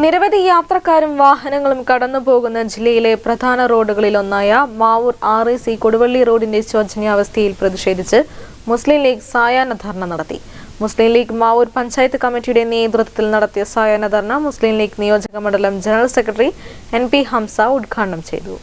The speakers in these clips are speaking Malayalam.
നിരവധി യാത്രക്കാരും വാഹനങ്ങളും കടന്നു പോകുന്ന ജില്ലയിലെ പ്രധാന റോഡുകളിലൊന്നായ Mavoor R A C Koduvally റോഡിന്റെ ശോചനീയാവസ്ഥയിൽ പ്രതിഷേധിച്ച് മുസ്ലിം ലീഗ് സായാഹ്ന ധർണ നടത്തി. മുസ്ലിം ലീഗ് മാവൂർ പഞ്ചായത്ത് കമ്മിറ്റിയുടെ നേതൃത്വത്തിൽ നടത്തിയ സായാഹ്ന ധർണ മുസ്ലിം ലീഗ് നിയോജക മണ്ഡലം general secretary N P Hamsa ഉദ്ഘാടനം ചെയ്തു.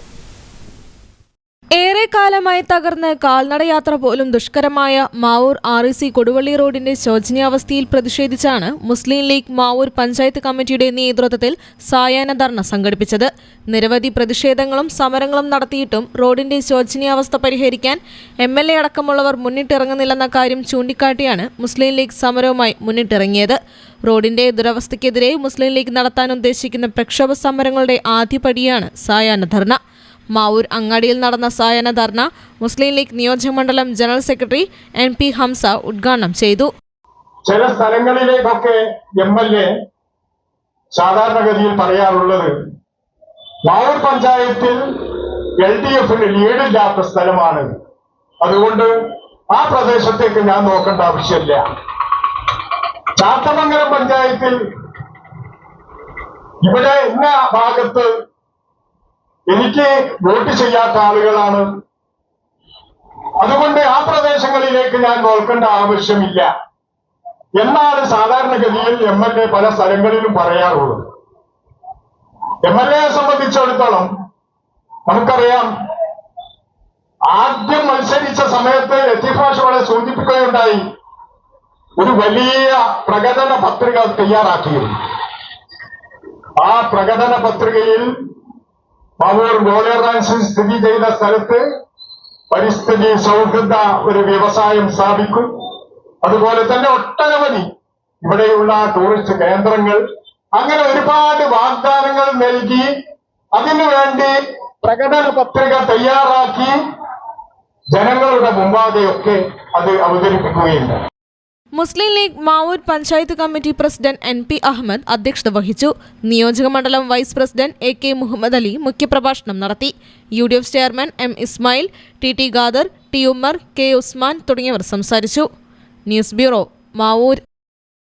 ഏറെ കാലമായി തകർന്ന് കാൽനടയാത്ര പോലും ദുഷ്കരമായ Mavoor R E C Koduvally റോഡിന്റെ ശോചനീയാവസ്ഥയിൽ പ്രതിഷേധിച്ചാണ് മുസ്ലിം ലീഗ് മാവൂർ പഞ്ചായത്ത് കമ്മിറ്റിയുടെ നേതൃത്വത്തിൽ സായാഹ്ന ധർണ സംഘടിപ്പിച്ചത്. നിരവധി പ്രതിഷേധങ്ങളും സമരങ്ങളും നടത്തിയിട്ടും റോഡിന്റെ ശോചനീയാവസ്ഥ പരിഹരിക്കാൻ എം എൽ എ അടക്കമുള്ളവർ മുന്നിട്ടിറങ്ങുന്നില്ലെന്ന കാര്യം ചൂണ്ടിക്കാട്ടിയാണ് മുസ്ലിം ലീഗ് സമരവുമായി മുന്നിട്ടിറങ്ങിയത്. റോഡിന്റെ ദുരവസ്ഥയ്ക്കെതിരെ മുസ്ലിം ലീഗ് നടത്താൻ ഉദ്ദേശിക്കുന്ന പ്രക്ഷോഭ സമരങ്ങളുടെ ആദ്യപടിയാണ് സായാഹ്ന ധർണ. മാവൂർ അങ്ങാടിയിൽ നടന്ന സായന ധർണ മുസ്ലിം ലീഗ് നിയോജകമണ്ഡലം general secretary N P Hamsa ഉദ്ഘാടനം ചെയ്തു. ചില സ്ഥലങ്ങളിലേക്കൊക്കെ എം എൽ എ സാധാരണഗതിയിൽ പറയാറുള്ളത് മാവൂർ പഞ്ചായത്തിൽ എൽ ഡി എഫിന് ലീഡില്ലാത്ത സ്ഥലമാണ്. അതുകൊണ്ട് ആ പ്രദേശത്തേക്ക് ഞാൻ നോക്കേണ്ട ആവശ്യമില്ല. ചാത്തമംഗലം പഞ്ചായത്തിൽ ഇവിടെ ഇന്ന ഭാഗത്ത് എനിക്ക് വോട്ട് ചെയ്യാത്ത ആളുകളാണ്. അതുകൊണ്ട് ആ പ്രദേശങ്ങളിലേക്ക് ഞാൻ നോക്കേണ്ട ആവശ്യമില്ല. എന്നാണ് സാധാരണഗതിയിൽ എം എൽ എ പല സ്ഥലങ്ങളിലും പറയാറുള്ളത് എം എൽ എയെ സംബന്ധിച്ചിടത്തോളം നമുക്കറിയാം ആദ്യം മത്സരിച്ച സമയത്ത് ലത്തീഫാഷ് വളരെ സൂചിപ്പിക്കുകയുണ്ടായി ഒരു വലിയ പ്രകടന പത്രിക തയ്യാറാക്കിയിരുന്നു. ആ പ്രകടന പത്രികയിൽ മാവൂർ ഗോളിയറാൻസ് സ്ഥിതി ചെയ്ത സ്ഥലത്ത് പരിസ്ഥിതി സൗഹൃദ ഒരു വ്യവസായം സ്ഥാപിക്കും. അതുപോലെ തന്നെ ഒട്ടനവധി ഇവിടെയുള്ള ടൂറിസ്റ്റ് കേന്ദ്രങ്ങൾ. അങ്ങനെ ഒരുപാട് വാഗ്ദാനങ്ങൾ നൽകി അതിനുവേണ്ടി പ്രകടന പത്രിക തയ്യാറാക്കി ജനങ്ങളുടെ മുമ്പാകെയൊക്കെ അത് അവതരിപ്പിക്കുകയുണ്ടായി. Muslim League Mavoor panchayat committee president N P Ahammed അധ്യക്ഷത വഹിച്ചു. നിയോജകമണ്ഡലം vice president A K Muhammed Ali മുഖ്യപ്രഭാഷണം നടത്തി. U D F chairman M Ismail T T Khader T Ummer K Usman തുടങ്ങിയവർ സംസാരിച്ചു. News bureau Mavoor.